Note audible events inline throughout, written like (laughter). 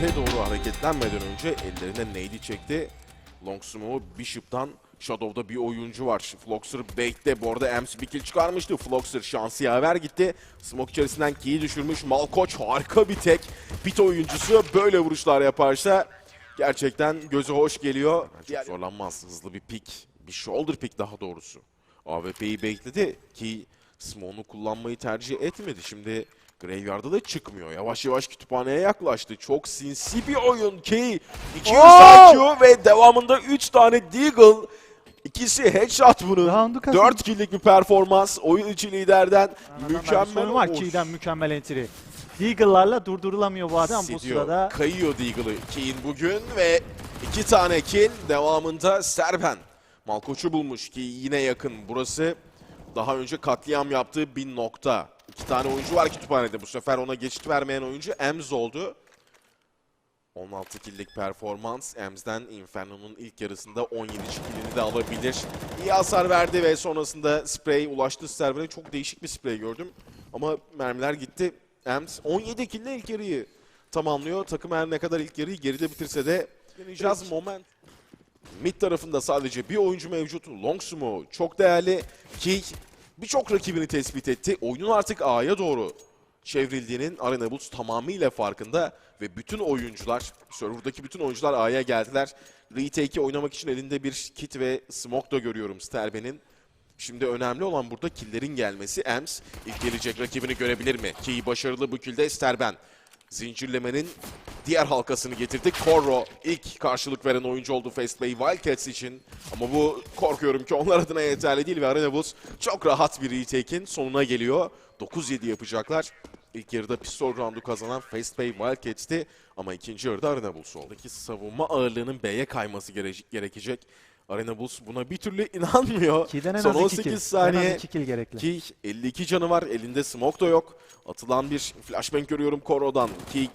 mid'e doğru hareketlenmeden önce ellerine neydi çekti. Long Smoke Bishop'tan Shadow'da bir oyuncu var. Floxer bait'te bu arada Ems bir kill çıkarmıştı. Floxer şansı yaver gitti. Smoke içerisinden key'i düşürmüş. Malkoç harika bir tek. Pit oyuncusu böyle vuruşlar yaparsa gerçekten gözü hoş geliyor. Çok zorlanmaz. Hızlı bir pick. Bir shoulder pick daha doğrusu. AWP'yi bekledi ki Smoke'unu kullanmayı tercih etmedi. Şimdi Graveyard'a da çıkmıyor. Yavaş yavaş kütüphaneye yaklaştı. Çok sinsi bir oyun ki 200 Oo! IQ ve devamında 3 tane Deagle. İkisi headshot bunun. Round'u kazandı. 4 kill'lik bir performans. Oyun içi liderden Mükemmel mükemmel var. Key'den mükemmel entry. Deagle'larla durdurulamıyor bu adam bu Hissediyor. sırada. Kayıyor Deagle'ı Kane bugün ve iki tane kill devamında Serben. Malkoç'u bulmuş ki yine yakın. Burası daha önce katliam yaptığı bir nokta. İki tane oyuncu var kütüphanede. Bu sefer ona geçit vermeyen oyuncu Ems oldu. 16 kill'lik performans. Ems'den Inferno'nun ilk yarısında 17 killini de alabilir. İyi hasar verdi ve sonrasında sprey ulaştı Serben'e. Çok değişik bir sprey gördüm. Ama mermiler gitti. Ems 17 kill'le ilk yarıyı tamamlıyor. Takım her ne kadar ilk yarıyı geride bitirse de deneyeceğiz moment. Mid tarafında sadece bir oyuncu mevcut. Long Sumo çok değerli ki birçok rakibini tespit etti. Oyunun artık A'ya doğru çevrildiğinin Arena Bulls tamamıyla farkında ve bütün oyuncular, serverdaki bütün oyuncular A'ya geldiler. Retake'i oynamak için elinde bir kit ve smoke da görüyorum Sterben'in. Şimdi önemli olan burada killerin gelmesi. Ems ilk gelecek rakibini görebilir mi? Ki başarılı bu kilde Sterben. Zincirlemenin diğer halkasını getirdi. Corro ilk karşılık veren oyuncu oldu Fast Bay Wildcats için. Ama bu korkuyorum ki onlar adına yeterli değil ve Arena Bulls çok rahat bir retake'in sonuna geliyor. 9-7 yapacaklar. İlk yarıda pistol roundu kazanan Fast Bay Wildcats'ti ama ikinci yarıda Arena Bulls oldu. Savunma ağırlığının B'ye kayması gere- gerekecek. Arena Bulls buna bir türlü inanmıyor. Key'den en Son az 2 18 kill. En saniye. az 2 kill gerekli. Ki 52 canı var. Elinde smoke da yok. Atılan bir flashbang görüyorum Koro'dan. Ki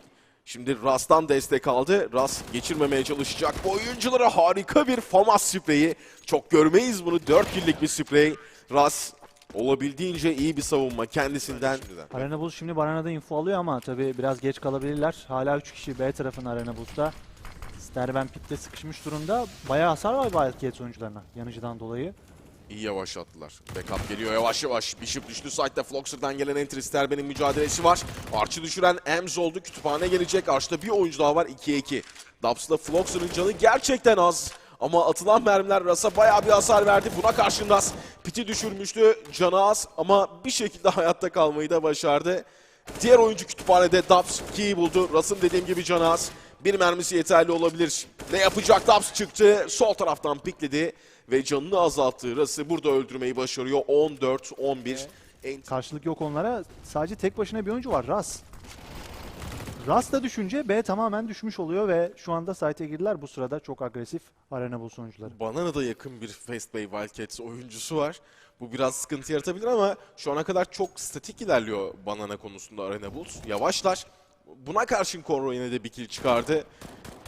şimdi Ras'tan destek aldı. Ras geçirmemeye çalışacak. Bu oyunculara harika bir FAMAS spreyi. Çok görmeyiz bunu. 4 killik bir sprey. Ras olabildiğince iyi bir savunma kendisinden. Arena Bulls şimdi Barana'da info alıyor ama tabii biraz geç kalabilirler. Hala 3 kişi B tarafın Arena Bulls'ta. Sterben pitte sıkışmış durumda. Bayağı hasar var Wildcats oyuncularına yanıcıdan dolayı. İyi yavaşlattılar. Backup geliyor yavaş yavaş. Bishop düştü site'da Floxer'dan gelen entry Sterben'in mücadelesi var. Arch'ı düşüren Ems oldu. Kütüphane gelecek. Arch'ta bir oyuncu daha var. 2'ye 2. Dubs'la Floxer'ın canı gerçekten az. Ama atılan mermiler Ras'a bayağı bir hasar verdi. Buna karşın Ras piti düşürmüştü. Canı az ama bir şekilde (laughs) hayatta kalmayı da başardı. Diğer oyuncu kütüphanede Dubs 2'yi buldu. Ras'ın dediğim gibi canı az. Bir mermisi yeterli olabilir. Ne yapacak Dubs çıktı. Sol taraftan pikledi ve canını azalttı. Ras'ı burada öldürmeyi başarıyor. 14-11. En Karşılık yok onlara. Sadece tek başına bir oyuncu var. Ras. Ras da düşünce B tamamen düşmüş oluyor ve şu anda site'e girdiler. Bu sırada çok agresif Arena Bulls oyuncuları. Banana da yakın bir Fast Bay Wildcats oyuncusu var. Bu biraz sıkıntı yaratabilir ama şu ana kadar çok statik ilerliyor Banana konusunda Arena Bulls. Yavaşlar. Buna karşın Conroe yine de bir kill çıkardı.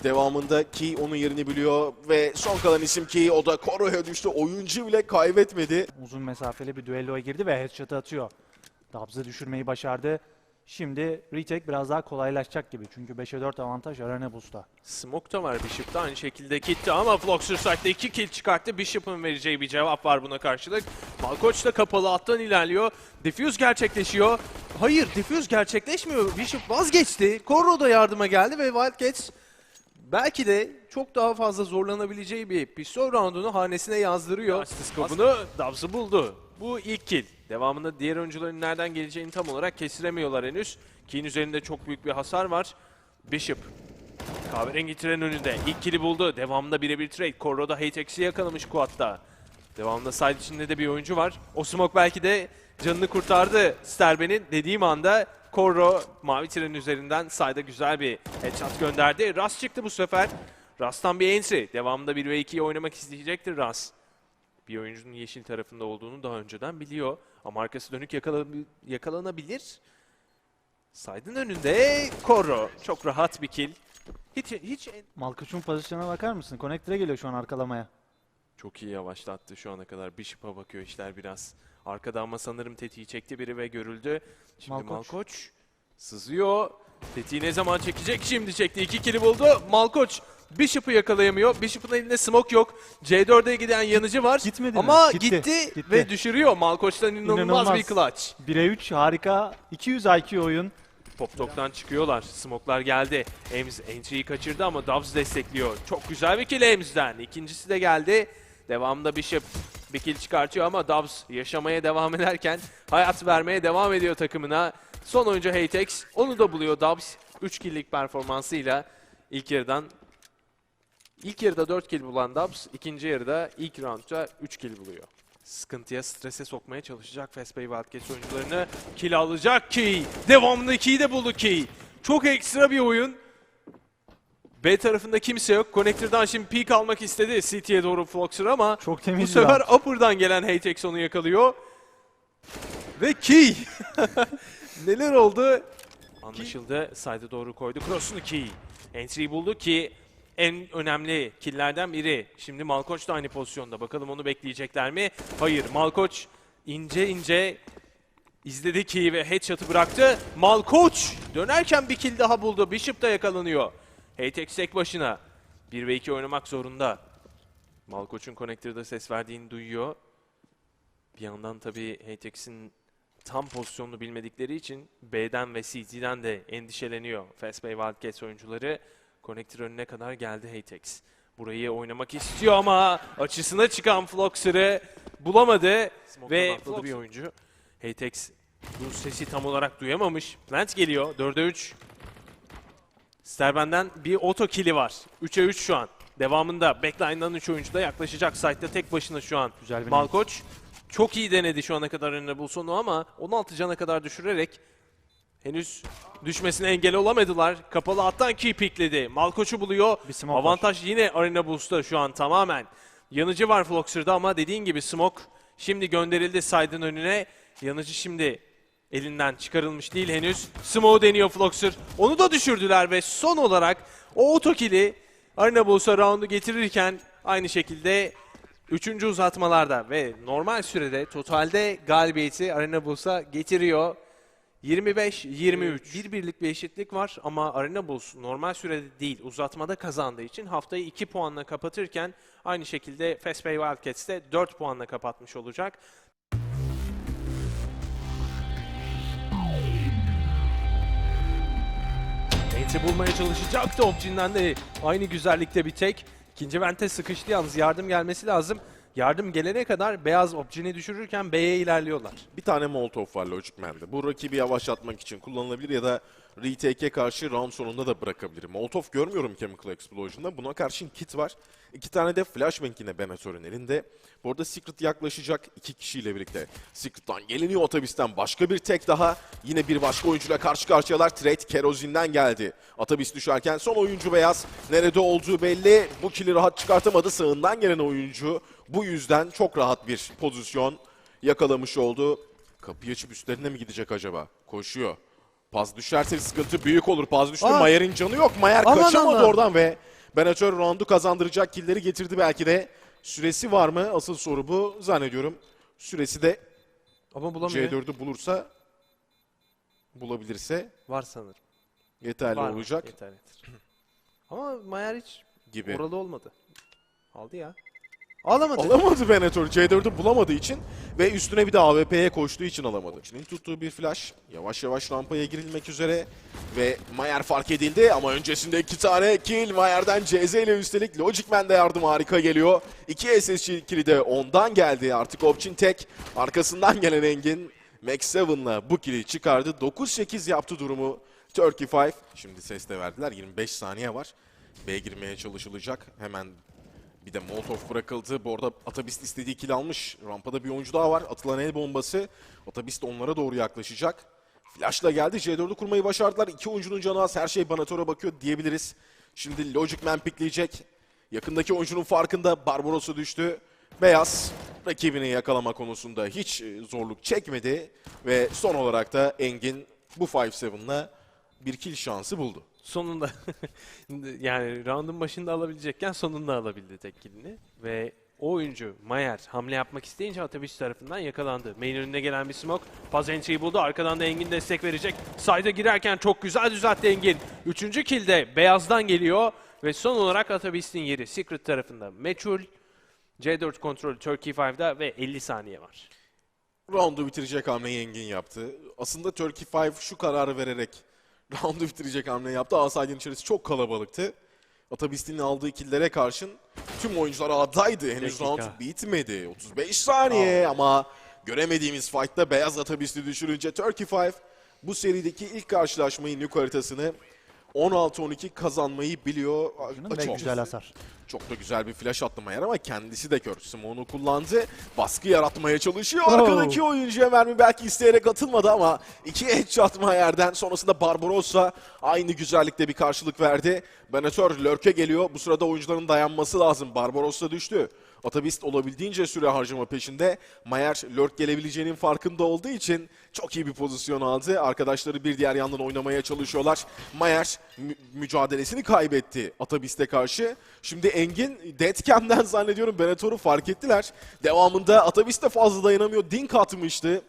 Devamında Key onun yerini biliyor ve son kalan isim Key o da Conroe'ya düştü. Oyuncu bile kaybetmedi. Uzun mesafeli bir düelloya girdi ve headshot atıyor. Dubs'ı düşürmeyi başardı. Şimdi retake biraz daha kolaylaşacak gibi. Çünkü 5'e 4 avantaj Arena Bulls'ta. Smoke da var Bishop'ta aynı şekilde gitti ama Floxer site'de 2 kill çıkarttı. Bishop'ın vereceği bir cevap var buna karşılık. Malkoç da kapalı alttan ilerliyor. Diffuse gerçekleşiyor. Hayır diffuse gerçekleşmiyor. Bishop vazgeçti. Corro da yardıma geldi ve Wildcats belki de çok daha fazla zorlanabileceği bir pistol roundunu hanesine yazdırıyor. Skobunu Dubs'ı buldu. Bu ilk kill. Devamında diğer oyuncuların nereden geleceğini tam olarak kestiremiyorlar henüz. Key'in üzerinde çok büyük bir hasar var. Bishop Kahverengi tren önünde. İlk kili buldu. Devamında birebir trade. Corro'da Hatex'i yakalamış Quad'da. Devamında side içinde de bir oyuncu var. O smoke belki de canını kurtardı Sterben'in. Dediğim anda Corro mavi trenin üzerinden side'a güzel bir headshot gönderdi. Ras çıktı bu sefer. Ras'tan bir entry. Devamında 1 ve 2'yi oynamak isteyecektir Ras. Bir oyuncunun yeşil tarafında olduğunu daha önceden biliyor. Ama arkası dönük yakala- yakalanabilir. Side'ın önünde Corro. Çok rahat bir kill. Hiç, hiç Malkoç'un pozisyonuna bakar mısın? Connector'a geliyor şu an arkalamaya. Çok iyi yavaşlattı şu ana kadar. Bishop'a bakıyor işler biraz. Arkada ama sanırım tetiği çekti biri ve görüldü. Şimdi Malkoç. Malkoç, sızıyor. Tetiği ne zaman çekecek? Şimdi çekti. İki kili buldu. Malkoç Bishop'u yakalayamıyor. Bishop'un elinde smoke yok. C4'e giden yanıcı var. Gitmedi mi? Ama Gitti. gitti, Gitti. ve düşürüyor. Malkoç'tan inanılmaz, İnanılmaz. bir clutch. 1'e 3 harika. 200 IQ oyun. Pop Dog'dan çıkıyorlar. Smoke'lar geldi. Ames entry'yi kaçırdı ama Dubs destekliyor. Çok güzel bir kill Ames'den. İkincisi de geldi. Devamında Bishop bir kill çıkartıyor ama Dubs yaşamaya devam ederken hayat vermeye devam ediyor takımına. Son oyuncu Hatex. Onu da buluyor Dubs. 3 kill'lik performansıyla ilk yarıdan İlk yarıda 4 kill bulan Dubs, ikinci yarıda ilk roundda 3 kill buluyor. Sıkıntıya, strese sokmaya çalışacak Fast Bay Wildcats oyuncularını. Kill alacak ki. Devamında 2'yi de buldu ki. Çok ekstra bir oyun. B tarafında kimse yok. Connector'dan şimdi peek almak istedi CT'ye doğru Floxer ama Çok bu temiz sefer round. upper'dan gelen Hatex onu yakalıyor. Ve key. (laughs) Neler oldu? Anlaşıldı. Side'e doğru koydu. Cross'unu key. Entry buldu ki en önemli killlerden biri. Şimdi Malkoç da aynı pozisyonda. Bakalım onu bekleyecekler mi? Hayır. Malkoç ince ince izledi ki ve headshot'ı bıraktı. Malkoç dönerken bir kill daha buldu. Bishop da yakalanıyor. Hatex tek başına. 1 ve 2 oynamak zorunda. Malkoç'un connector'da ses verdiğini duyuyor. Bir yandan tabii Hatex'in tam pozisyonunu bilmedikleri için B'den ve CT'den de endişeleniyor Fast Wildcats oyuncuları. Connector önüne kadar geldi Hatex. Burayı oynamak istiyor ama açısına çıkan Floxer'ı bulamadı ve atladı bir oyuncu. Hatex bu sesi tam olarak duyamamış. Vent geliyor. 4'e 3. Sterben'den bir oto kili var. 3'e 3 şu an. Devamında backline'dan 3 oyuncu da yaklaşacak. Site'de tek başına şu an. Güzel bir Malkoç çok iyi denedi şu ana kadar önüne Bulson'u ama 16 cana kadar düşürerek henüz düşmesine engel olamadılar. Kapalı hattan key pickledi. Malkoç'u buluyor. Smoke var. Avantaj yine Arena Boost'ta şu an tamamen. Yanıcı var Floxer'da ama dediğin gibi Smoke şimdi gönderildi Side'ın önüne. Yanıcı şimdi elinden çıkarılmış değil henüz. Smoke deniyor Floxer. Onu da düşürdüler ve son olarak o otokili Arena Boost'a roundu getirirken aynı şekilde Üçüncü uzatmalarda ve normal sürede totalde galibiyeti Arena Bulls'a getiriyor. 25-23. Bir birlik bir eşitlik var ama Arena Bulls normal sürede değil uzatmada kazandığı için haftayı 2 puanla kapatırken aynı şekilde Fast Bay Wildcats de 4 puanla kapatmış olacak. Entry bulmaya çalışacaktı Optin'den de aynı güzellikte bir tek. İkinci vente sıkıştı yalnız yardım gelmesi lazım. Yardım gelene kadar beyaz Optin'i düşürürken B'ye ilerliyorlar. Bir tane Molotov var Logic Man'de. Bu rakibi yavaşlatmak için kullanılabilir ya da retake'e karşı round sonunda da bırakabilir. Molotov görmüyorum Chemical Explosion'da. Buna karşın kit var. İki tane de flashbang yine Benator'un elinde. Bu arada Secret yaklaşacak iki kişiyle birlikte. Secret'tan geliniyor otobüsten başka bir tek daha. Yine bir başka oyuncuyla karşı karşıyalar. Trade Kerozin'den geldi. Otobüs düşerken son oyuncu beyaz. Nerede olduğu belli. Bu kili rahat çıkartamadı. Sağından gelen oyuncu. Bu yüzden çok rahat bir pozisyon yakalamış oldu. Kapıyı açıp üstlerine mi gidecek acaba? Koşuyor. Paz düşerse sıkıntı büyük olur. Paz düştü. Aa! Mayer'in canı yok. Mayer Aman kaçamadı aman. oradan ve Benator roundu kazandıracak killeri getirdi belki de. Süresi var mı? Asıl soru bu. Zannediyorum süresi de Ama bulamıyor. C4'ü bulursa bulabilirse Var sanırım. yeterli Var olacak Yeter yeter. (clears throat) Ama Mayer hiç gibi. oralı olmadı. Aldı ya. Alamadı. Alamadı Venator. C4'ü bulamadığı için ve üstüne bir de AWP'ye koştuğu için alamadı. Çin'in tuttuğu bir flash. Yavaş yavaş rampaya girilmek üzere ve Mayer fark edildi ama öncesinde iki tane kill Mayer'den CZ ile üstelik Logic Man de yardım harika geliyor. İki SSG kill'i de ondan geldi. Artık Opçin tek. Arkasından gelen Engin Max 7'la bu kill'i çıkardı. 9-8 yaptı durumu. Turkey 5. Şimdi ses de verdiler. 25 saniye var. B girmeye çalışılacak. Hemen bir de Molotov bırakıldı. Bu arada Atabist istediği kill almış. Rampada bir oyuncu daha var. Atılan el bombası. Atabist onlara doğru yaklaşacak. Flash'la geldi. C4'ü kurmayı başardılar. İki oyuncunun canı az. Her şey Banator'a bakıyor diyebiliriz. Şimdi Logic Man pikleyecek. Yakındaki oyuncunun farkında Barbaros'a düştü. Beyaz rakibini yakalama konusunda hiç e, zorluk çekmedi. Ve son olarak da Engin bu 5-7'la bir kill şansı buldu. Sonunda (laughs) yani round'un başında alabilecekken sonunda alabildi tek killini ve o oyuncu Mayer hamle yapmak isteyince Atabüs tarafından yakalandı. Main önüne gelen bir smoke. Paz entry'yi buldu. Arkadan da Engin destek verecek. Side'a girerken çok güzel düzeltti Engin. Üçüncü kill de Beyaz'dan geliyor. Ve son olarak Atabüs'ün yeri Secret tarafında meçhul. C4 kontrolü Turkey 5'da ve 50 saniye var. Round'u bitirecek hamleyi Engin yaptı. Aslında Turkey 5 şu kararı vererek (laughs) round'u bitirecek hamle yaptı. Asaydın içerisi çok kalabalıktı. Atabist'in aldığı killere karşın tüm oyuncular adaydı. Henüz Dakika. round bitmedi. 35 saniye ama göremediğimiz fight'ta beyaz Atabist'i düşürünce Turkey 5 bu serideki ilk karşılaşmayı Nuke haritasını 16-12 kazanmayı biliyor. Açıkçası güzel hasar. Çok da güzel bir flash attı Mayer ama kendisi de kör. Smoke'unu kullandı. Baskı yaratmaya çalışıyor. Oh. Arkadaki oyuncuya mermi belki isteyerek atılmadı ama iki headshot Mayer'den. Sonrasında Barbarossa aynı güzellikte bir karşılık verdi. Benetör lurk'e geliyor. Bu sırada oyuncuların dayanması lazım. Barbarossa düştü. Atabist olabildiğince süre harcama peşinde. Mayer lurk gelebileceğinin farkında olduğu için çok iyi bir pozisyon aldı. Arkadaşları bir diğer yandan oynamaya çalışıyorlar. Mayer mü- mücadelesini kaybetti Atabist'e karşı. Şimdi Engin Deadcam'den (laughs) zannediyorum Benetor'u fark ettiler. Devamında Atabist de fazla dayanamıyor. Dink atmıştı.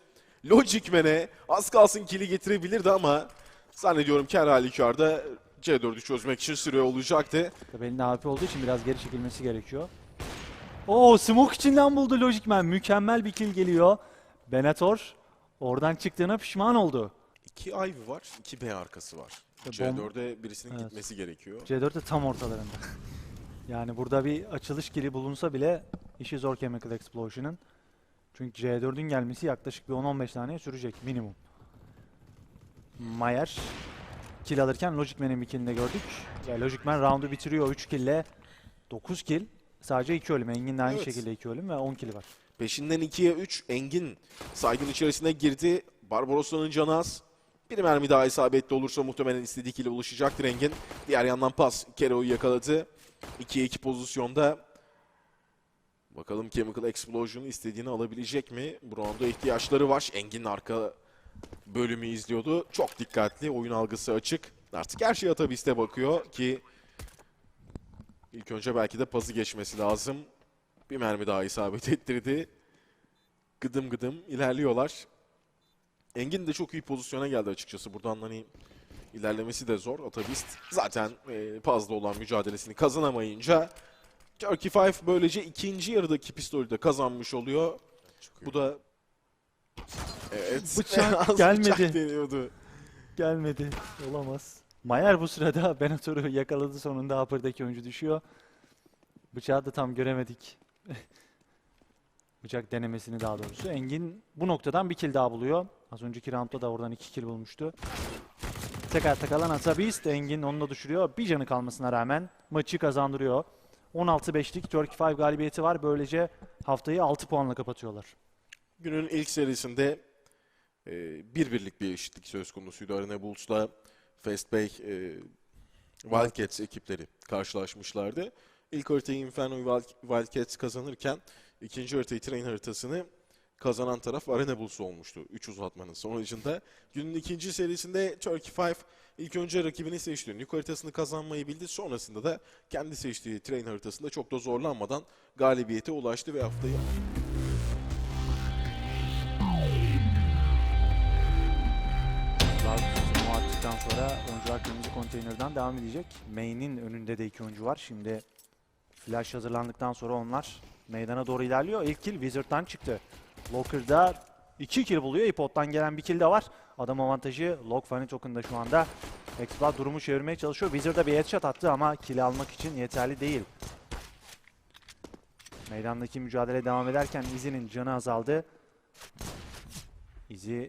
Logic Man'e az kalsın kili getirebilirdi ama zannediyorum ki her halükarda C4'ü çözmek için süre olacaktı. Tabii elinde AP olduğu için biraz geri çekilmesi gerekiyor. Oo smoke içinden buldu Logic Man. Mükemmel bir kill geliyor. Benator oradan çıktığına pişman oldu. İki Ivy var, iki B arkası var. Ve C4'e birisinin Evet. gitmesi gerekiyor. C4 de tam ortalarında. (laughs) yani burada bir açılış kili bulunsa bile işi zor Chemical Explosion'ın. Çünkü C4'ün gelmesi yaklaşık bir 10-15 saniye sürecek minimum. Mayer kill alırken Logic Man'in bir killini de gördük. Ve Logic Man round'u bitiriyor 3 kill'le. 9 kill. Sadece 2 ölüm. Engin de aynı Evet. şekilde 2 ölüm ve 10 kill var. Peşinden 2'ye 3 Engin saygın içerisine girdi. Barbarossa'nın canı az. Bir mermi daha isabetli olursa muhtemelen istediği kile ulaşacaktır Engin. Diğer yandan pas Kero'yu yakaladı. 2'ye 2 pozisyonda. Bakalım Chemical Explosion istediğini alabilecek mi? Bu rounda ihtiyaçları var. Engin arka bölümü izliyordu. Çok dikkatli. Oyun algısı açık. Artık her şey Atabist'e bakıyor ki ilk önce belki de pası geçmesi lazım. Bir mermi daha isabet (laughs) ettirdi. Gıdım gıdım ilerliyorlar. Engin de çok iyi pozisyona geldi açıkçası. Buradan hani ilerlemesi de zor. Atabist zaten e, fazla olan mücadelesini kazanamayınca Turkey 5 böylece ikinci yarıdaki pistolü de kazanmış oluyor. Bu da Evet. (laughs) Bıçak (laughs) az gelmedi. Bıçak deniyordu. Gelmedi. Olamaz. Mayer bu sırada (laughs) Benator'u yakaladı sonunda upper'daki oyuncu düşüyor. Bıçağı da tam göremedik. Bıçak denemesini daha doğrusu. Engin bu noktadan bir kill daha buluyor. Az önceki roundda da oradan iki kill bulmuştu. Tekrar takalan Asabist. Engin onu da düşürüyor. Bir canı kalmasına rağmen maçı kazandırıyor. 16-5'lik Turkey 5 galibiyeti var. Böylece haftayı 6 puanla kapatıyorlar. Günün ilk serisinde bir birlik bir eşitlik söz konusuydu. Arena Bulls'la Fastbay e, Wildcats ekipleri karşılaşmışlardı. İlk haritayı Inferno Wild- Wildcats kazanırken ikinci haritayı Train haritasını kazanan taraf Arena Bulls olmuştu. 3 uzatmanın sonucunda. Günün ikinci serisinde Turkey 5 ilk önce rakibini seçti. Nuke haritasını kazanmayı bildi. Sonrasında da kendi seçtiği Train haritasında çok da zorlanmadan galibiyete ulaştı ve haftayı sonra oyuncular kırmızı konteynerden devam edecek. Main'in önünde de iki oyuncu var. Şimdi flash hazırlandıktan sonra onlar meydana doğru ilerliyor. İlk kill Wizard'dan çıktı. Locker'da iki kill buluyor. iPod'dan gelen bir kill de var. Adam avantajı Lock Funny Token'da şu anda. Xplat durumu çevirmeye çalışıyor. Wizard'a bir headshot attı ama kill almak için yeterli değil. Meydandaki mücadele devam ederken Izzy'nin canı azaldı. Izzy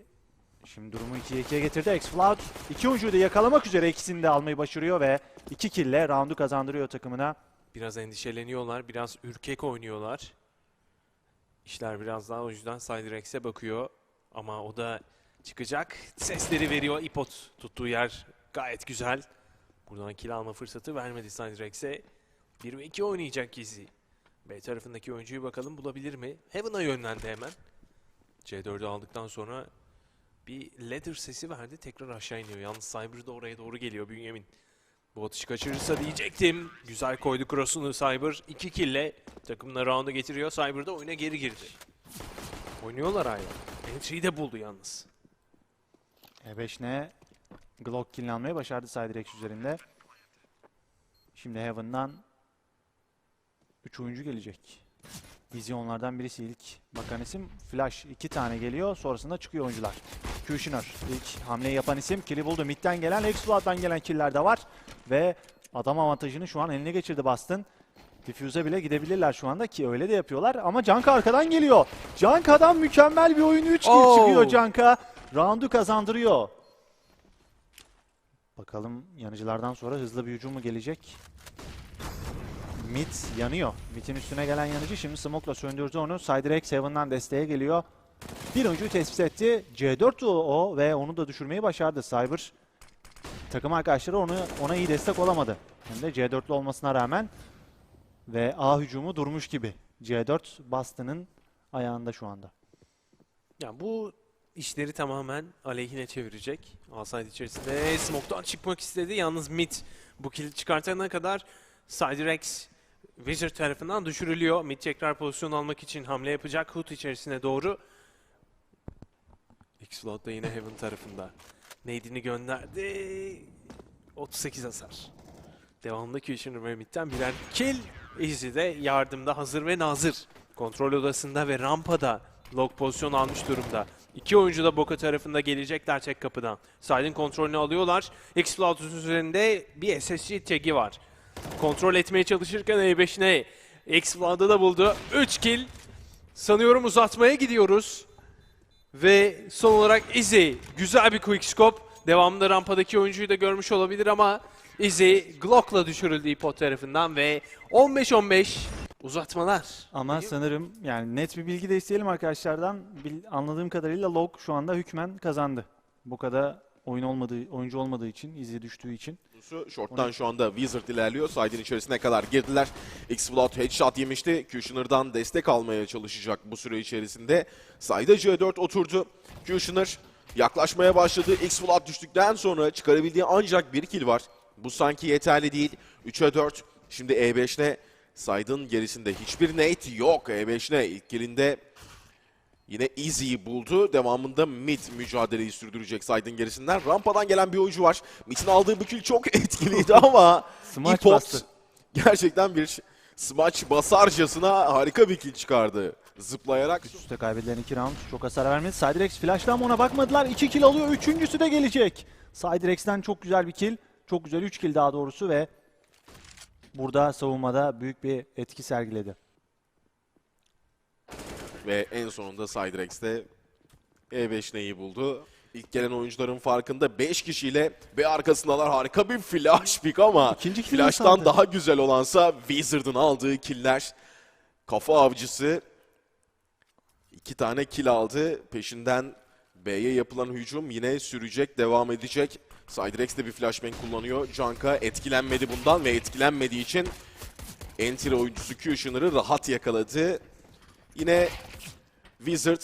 Şimdi durumu 2'ye 2'ye getirdi. X-Cloud iki oyuncuyu da yakalamak üzere ikisini de almayı başarıyor ve 2 kille roundu kazandırıyor takımına. Biraz endişeleniyorlar, biraz ürkek oynuyorlar. İşler biraz daha o yüzden Cydrex'e bakıyor. Ama o da çıkacak. Sesleri veriyor. İpot tuttuğu yer gayet güzel. Buradan kill alma fırsatı vermedi Cydrex'e. 1 ve 2 oynayacak Gizzy. B tarafındaki oyuncuyu bakalım bulabilir mi? Heaven'a yönlendi hemen. C4'ü aldıktan sonra bir ladder sesi verdi. Tekrar aşağı iniyor. Yalnız Cyber da oraya doğru geliyor Bünyamin. Bu atışı kaçırırsa diyecektim. Güzel koydu cross'unu Cyber. 2 kill'le takımına round'u getiriyor. Cyber da oyuna geri girdi. Oynuyorlar hala. Entry'yi de buldu yalnız. E5 ne? Glock kill almayı başardı Cydirex üzerinde. Şimdi Heaven'dan 3 oyuncu gelecek. Vizyonlardan birisi ilk bakan isim. Flash 2 tane geliyor. Sonrasında çıkıyor oyuncular. Kushner ilk hamleyi yapan isim. Kill'i buldu. Mid'den gelen, Exflood'dan gelen killer de var. Ve adam avantajını şu an eline geçirdi Boston. Diffuse'e bile gidebilirler şu anda ki öyle de yapıyorlar. Ama Canka arkadan geliyor. Canka'dan mükemmel bir oyun 3 kill Oo. çıkıyor Canka. Round'u kazandırıyor. Bakalım yanıcılardan sonra hızlı bir hücum mu gelecek? Mid yanıyor. Mid'in üstüne gelen yanıcı şimdi Smoke'la söndürdü onu. Cydirex Heaven'dan desteğe geliyor. Bir oyuncuyu tespit etti. C4 o, ve onu da düşürmeyi başardı. Cyber takım arkadaşları onu ona iyi destek olamadı. Hem de C4'lü olmasına rağmen ve A hücumu durmuş gibi. C4 Boston'ın ayağında şu anda. Ya bu işleri tamamen aleyhine çevirecek. Alside içerisinde Smoke'dan çıkmak istedi. Yalnız mid bu kill çıkartana kadar Cydirex Wizard tarafından düşürülüyor. Mid tekrar pozisyon almak için hamle yapacak. Hood içerisine doğru. X-Flood da yine Heaven tarafında. Nade'ini gönderdi. 38 hasar. Devamında Kushner ve midden birer kill. Easy de yardımda hazır ve nazır. Kontrol odasında ve rampada log pozisyon almış durumda. İki oyuncu da Boka tarafında gelecekler tek kapıdan. Side'in kontrolünü alıyorlar. X-Floud'un üzerinde bir SSG tagi var. Kontrol etmeye çalışırken E5 ne? X-Floud'u da buldu. 3 kill. Sanıyorum uzatmaya gidiyoruz. Ve son olarak Izzy güzel bir quick scope. Devamında rampadaki oyuncuyu da görmüş olabilir ama Izzy Glock'la düşürüldü ipot tarafından ve 15-15 uzatmalar. Ama sanırım yani net bir bilgi de isteyelim arkadaşlardan. Bil- anladığım kadarıyla Log şu anda hükmen kazandı. Bu kadar oyun olmadığı, oyuncu olmadığı için, izi düştüğü için. Short'tan şu anda Wizard ilerliyor. Side'in içerisine kadar girdiler. X-Flood headshot yemişti. Kushner'dan destek almaya çalışacak bu süre içerisinde. Side'a C4 oturdu. Kushner yaklaşmaya başladı. X-Flood düştükten sonra çıkarabildiği ancak bir kill var. Bu sanki yeterli değil. 3'e 4. Şimdi E5'ne Side'ın gerisinde hiçbir nade yok. E5'ne ilk killinde Yine Easy'yi buldu. Devamında Mid mücadeleyi sürdürecek Side'ın gerisinden. Rampadan gelen bir oyuncu var. Mid'in aldığı bu kill çok (laughs) etkiliydi ama Smaç Ipot bastı. gerçekten bir smaç basarcasına harika bir kill çıkardı. Zıplayarak Üst üste kaybedilen 2 round çok hasar vermedi. Cydirex flash'tan ama ona bakmadılar. 2 kill alıyor. Üçüncüsü de gelecek. Cydrex'ten çok güzel bir kill. Çok güzel 3 kill daha doğrusu ve burada savunmada büyük bir etki sergiledi. Ve en sonunda Cydrex'te E5 neyi buldu. İlk gelen oyuncuların farkında 5 kişiyle ve arkasındalar harika bir flash pick ama İkinci flash'tan sandı. daha güzel olansa Wizard'ın aldığı killer. Kafa avcısı iki tane kill aldı. Peşinden B'ye yapılan hücum yine sürecek, devam edecek. Cydrex de bir flashbang kullanıyor. Janka etkilenmedi bundan ve etkilenmediği için Entry oyuncusu Kushner'ı rahat yakaladı. Yine Wizard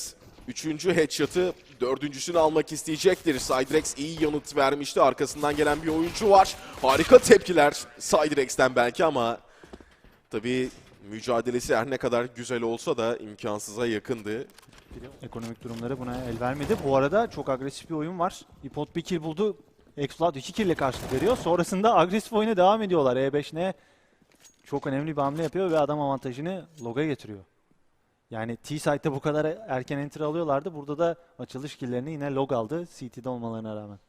üçüncü headshot'ı dördüncüsünü almak isteyecektir. Cydrex iyi yanıt vermişti. Arkasından gelen bir oyuncu var. Harika tepkiler Cydrex'ten belki ama tabii mücadelesi her ne kadar güzel olsa da imkansıza yakındı. Ekonomik durumları buna el vermedi. Bu arada çok agresif bir oyun var. Ipot bir kill buldu. Explode 2 kill ile karşılık veriyor. Sonrasında agresif oyuna devam ediyorlar. E5 ne çok önemli bir hamle yapıyor ve adam avantajını loga getiriyor. Yani T-Site'de bu kadar erken enter alıyorlardı. Burada da açılış killerini yine log aldı CT'de olmalarına rağmen.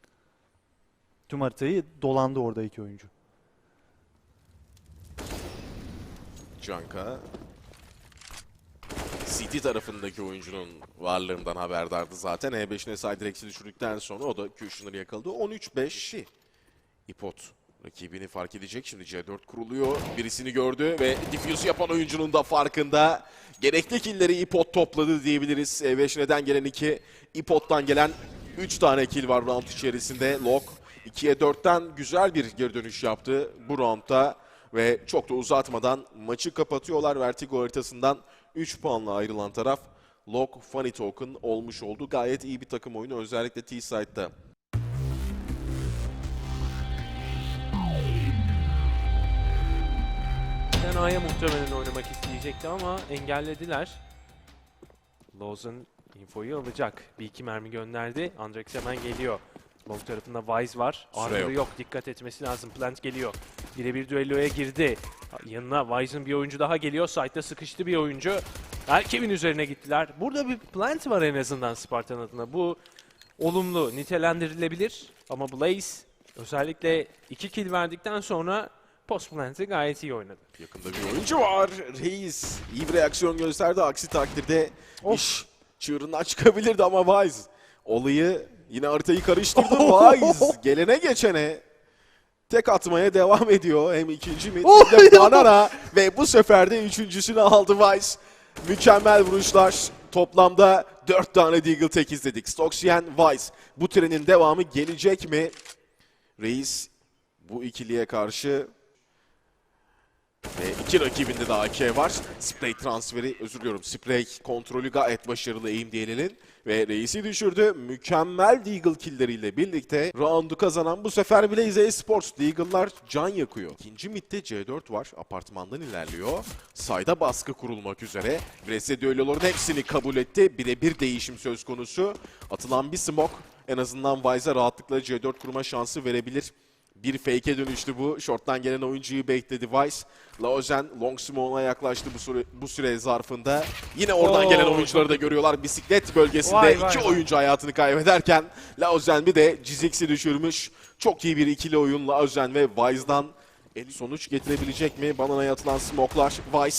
Tüm haritayı dolandı orada iki oyuncu. Janka City tarafındaki oyuncunun varlığından haberdardı zaten. E5'ine Cydrex'i düşürdükten sonra o da Kushner'ı yakaladı. 13-5 Ipot rakibini fark edecek. Şimdi C4 kuruluyor. Birisini gördü ve diffuse yapan oyuncunun da farkında. Gerekli killleri Ipot topladı diyebiliriz. E5 neden gelen 2, Ipot'tan gelen 3 tane kill var round içerisinde. Lock 2'ye 4'ten güzel bir geri dönüş yaptı bu roundda. Ve çok da uzatmadan maçı kapatıyorlar. Vertigo haritasından 3 puanla ayrılan taraf Lock Funny Token olmuş oldu. Gayet iyi bir takım oyunu özellikle T-Side'da. Sen A'ya muhtemelen oynamak isteyecekti ama engellediler. Lawson infoyu alacak. Bir iki mermi gönderdi. Andrex hemen geliyor. Long tarafında Wise var. Armor'ı yok. yok. Dikkat etmesi lazım. Plant geliyor. Birebir düelloya girdi. Yanına Wise'ın bir oyuncu daha geliyor. Side'da sıkıştı bir oyuncu. Erkev'in üzerine gittiler. Burada bir plant var en azından Spartan adına. Bu olumlu nitelendirilebilir. Ama Blaze özellikle iki kill verdikten sonra post plant'i gayet iyi oynadı. Yakında bir oyuncu var. Reis iyi bir reaksiyon gösterdi. Aksi takdirde iş çığırından çıkabilirdi ama Wise olayı yine haritayı karıştırdı. (laughs) Wise gelene geçene tek atmaya devam ediyor. Hem ikinci mid hem de Banana ve bu sefer de üçüncüsünü aldı Wise. Mükemmel vuruşlar. Toplamda 4 tane Deagle tek izledik. Stoxian, Wise. Bu trenin devamı gelecek mi? Reis bu ikiliye karşı ve iki rakibinde de AK var. Spray transferi, özür diliyorum. Spray kontrolü gayet başarılı aim diyelim. Ve reisi düşürdü. Mükemmel Deagle killeriyle birlikte roundu kazanan bu sefer Blaze Esports. Deagle'lar can yakıyor. İkinci midde C4 var. Apartmandan ilerliyor. Sayda baskı kurulmak üzere. Düelloların hepsini kabul etti. Birebir değişim söz konusu. Atılan bir smoke en azından Wise'a rahatlıkla C4 kurma şansı verebilir. Bir fake'e dönüştü bu. Short'tan gelen oyuncuyu bekledi Vice. Laozen long smoke'una yaklaştı bu süre, bu süre zarfında. Yine oradan Oo, gelen oyuncuları da görüyorlar. Bisiklet bölgesinde Vay, vay, iki vay. oyuncu hayatını kaybederken Laozen bir de Cizix'i düşürmüş. Çok iyi bir ikili oyun Laozen ve Vice'dan sonuç getirebilecek mi? Banana'ya atılan smoke'lar. Vice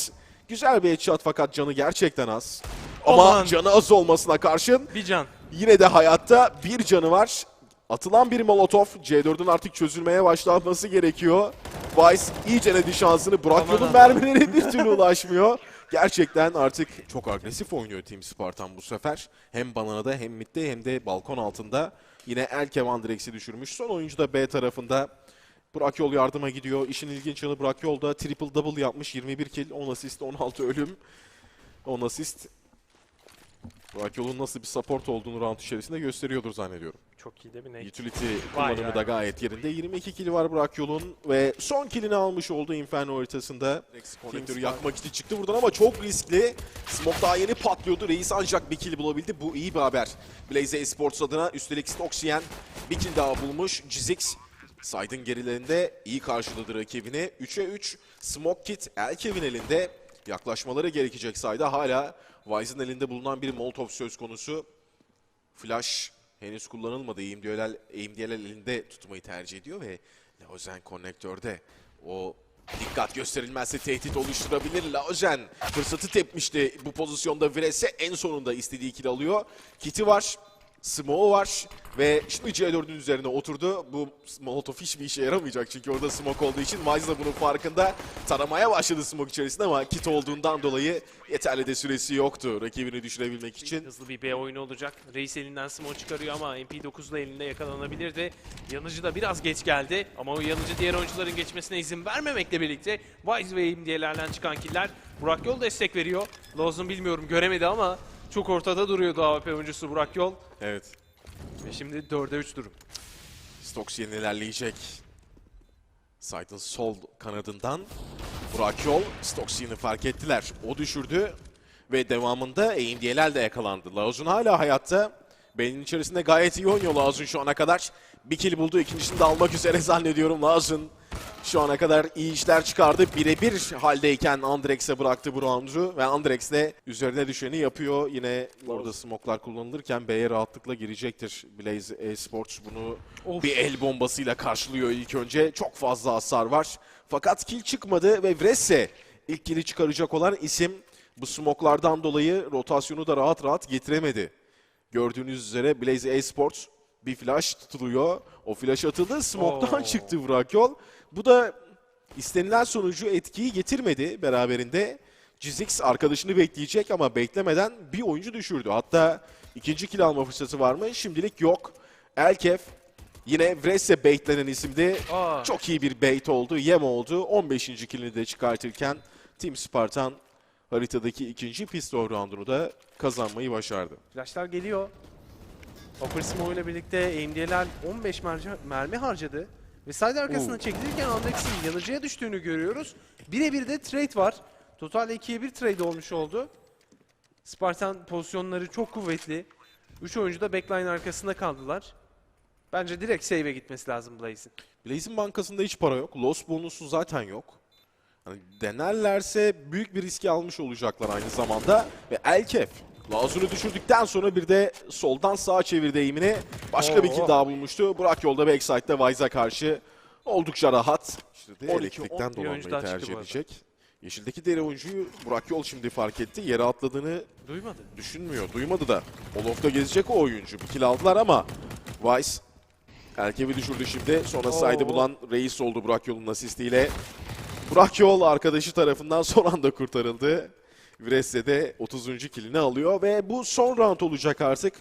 güzel bir headshot fakat canı gerçekten az. Ama Aman. canı az olmasına karşın Bir can. Yine de hayatta bir canı var. Atılan bir molotof. C4'ün artık çözülmeye başlanması gerekiyor. Vice iyice denedi şansını. Aman. mermileri bir türlü ulaşmıyor. Gerçekten artık çok agresif oynuyor Team Spartan bu sefer. Hem Banana'da hem midde hem de balkon altında. Yine Elke Van Drex'i düşürmüş. Son oyuncu da B tarafında. Burak Yol yardıma gidiyor. İşin ilginç yanı Burak Yol da triple double yapmış. 21 kill, 10 asist, 16 ölüm. 10 asist. Burak Yol'un nasıl bir support olduğunu round içerisinde gösteriyordur zannediyorum. Çok iyi de bir nade. Utility kullanımı da gayet yerinde. 22 kili var Burak Yol'un ve son kilini almış oldu Inferno haritasında. Konektörü yakmak için çıktı buradan ama çok riskli. Smoke daha yeni patlıyordu. Reis ancak bir kill bulabildi. Bu iyi bir haber. Blaze Esports adına üstelik Stoxian bir kill daha bulmuş. Cizix Side'ın gerilerinde iyi karşıladı rakibini. 3'e 3 Smoke Kit Elkevin elinde. Yaklaşmaları gerekecek sayda hala Wise'ın elinde bulunan bir Molotov söz konusu. Flash henüz kullanılmadı. AMDL, elinde tutmayı tercih ediyor ve Laozen konnektörde o dikkat gösterilmezse tehdit oluşturabilir. Laozen fırsatı tepmişti bu pozisyonda Vres'e en sonunda istediği kill alıyor. Kiti var. Smoke var ve şimdi C4'ün üzerine oturdu. Bu Molotov hiçbir işe yaramayacak çünkü orada smoke olduğu için Wise da bunun farkında. Taramaya başladı smoke içerisinde ama kit olduğundan dolayı yeterli de süresi yoktu rakibini düşürebilmek için. Hızlı bir B oyunu olacak. Reis elinden smoke çıkarıyor ama MP9'la elinde yakalanabilirdi. Yanıcı da biraz geç geldi ama o yanıcı diğer oyuncuların geçmesine izin vermemekle birlikte Wise ve MD'lerden çıkan killer Burak Yol destek veriyor. Lawson bilmiyorum göremedi ama çok ortada duruyordu AWP oyuncusu Burak Yol. Evet. Ve şimdi 4'e 3 durum. Stokes yeni ilerleyecek. Saydın sol kanadından Burak Yol Stokes'ini fark ettiler. O düşürdü ve devamında AMD'ler de yakalandı. Lauzun hala hayatta. Beynin içerisinde gayet iyi oynuyor Lauzun şu ana kadar. Bir kill buldu. ikincisini de almak üzere zannediyorum Lauzun. Şu ana kadar iyi işler çıkardı. Birebir haldeyken Andrex'e bıraktı bu roundu ve Andrex de üzerine düşeni yapıyor. Yine orada smoklar kullanılırken B'ye rahatlıkla girecektir. Blaze Esports bunu Of. bir el bombasıyla karşılıyor ilk önce. Çok fazla hasar var. Fakat kill çıkmadı ve Vresse ilk kill'i çıkaracak olan isim bu smoklardan dolayı rotasyonu da rahat rahat getiremedi. Gördüğünüz üzere Blaze Esports bir flash tutuluyor. O flash atıldı. Smoke'dan Oo. çıktı Burak Yol. Bu da istenilen sonucu etkiyi getirmedi beraberinde. Cizix arkadaşını bekleyecek ama beklemeden bir oyuncu düşürdü. Hatta ikinci kill alma fırsatı var mı? Şimdilik yok. Elkef yine Vresse baitlenen isimdi. Aa. Çok iyi bir bait oldu, yem oldu. 15. killini de çıkartırken Team Spartan haritadaki ikinci pistol roundunu da kazanmayı başardı. Flashlar geliyor. Upper Smoke ile birlikte AMD'ler 15 mermi, mermi harcadı. Ve side arkasına Oo. çekilirken Andex'in yanıcıya düştüğünü görüyoruz. Birebir de trade var. Totalde 2'ye 1 trade olmuş oldu. Spartan pozisyonları çok kuvvetli. 3 oyuncu da backline arkasında kaldılar. Bence direkt save'e gitmesi lazım Blaze'in. Blaze'in bankasında hiç para yok. Loss bonusu zaten yok. Hani denerlerse büyük bir riski almış olacaklar aynı zamanda. Ve Elkef Lazur'u düşürdükten sonra bir de soldan sağa çevirdi eğimini. Başka bir Oo. kill daha bulmuştu. Burak yolda backside'de Wise'a karşı oldukça rahat. İşte de 12, elektrikten 11 oyuncu dolanmayı tercih edecek. Yeşildeki diğer oyuncuyu Burak Yol şimdi fark etti. Yere atladığını Duymadı. düşünmüyor. Duymadı da. Olof'ta gezecek o oyuncu. Bir kill aldılar ama Vice Elkev'i düşürdü şimdi. Sonra saydı bulan Reis oldu Burak Yol'un asistiyle. Burak Yol arkadaşı tarafından son anda kurtarıldı. Vres'e de 30. kilini alıyor ve bu son round olacak artık.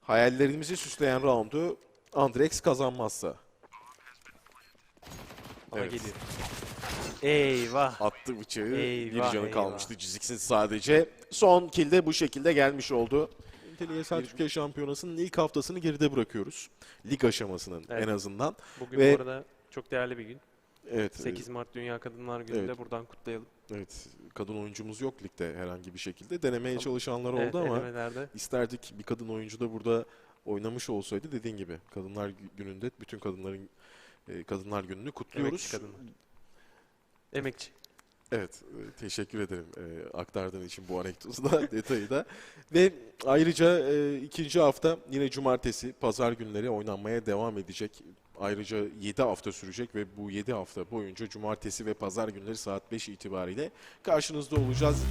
Hayallerimizi süsleyen roundu Andrex kazanmazsa. Evet. geliyor. Eyvah. Attı bıçağı. bir Eyvah, canı eyvah. kalmıştı Cizik'sin sadece. Son kilde bu şekilde gelmiş oldu. Niteli ESL Türkiye Şampiyonası'nın ilk haftasını geride bırakıyoruz. Lig aşamasının Evet. en azından. Bugün Ve- bu arada çok değerli bir gün. Evet, 8 Mart Dünya Kadınlar Günü'nde Evet. buradan kutlayalım. evet kadın oyuncumuz yok ligde herhangi bir şekilde. Denemeye Ama- çalışanlar Evet, oldu ama elemelerde. isterdik bir kadın oyuncu da burada oynamış olsaydı dediğin gibi. Kadınlar Gü- gününde bütün kadınların e, Kadınlar Günü'nü kutluyoruz. Emekçi kadınlar. Emekçi. Evet, e, teşekkür ederim e, aktardığın için bu anekdotu da, (laughs) detayı da. Ve ayrıca e, ikinci hafta yine cumartesi, pazar günleri oynanmaya devam edecek. Ayrıca 7 hafta sürecek ve bu 7 hafta boyunca cumartesi ve pazar günleri saat 5 itibariyle karşınızda olacağız.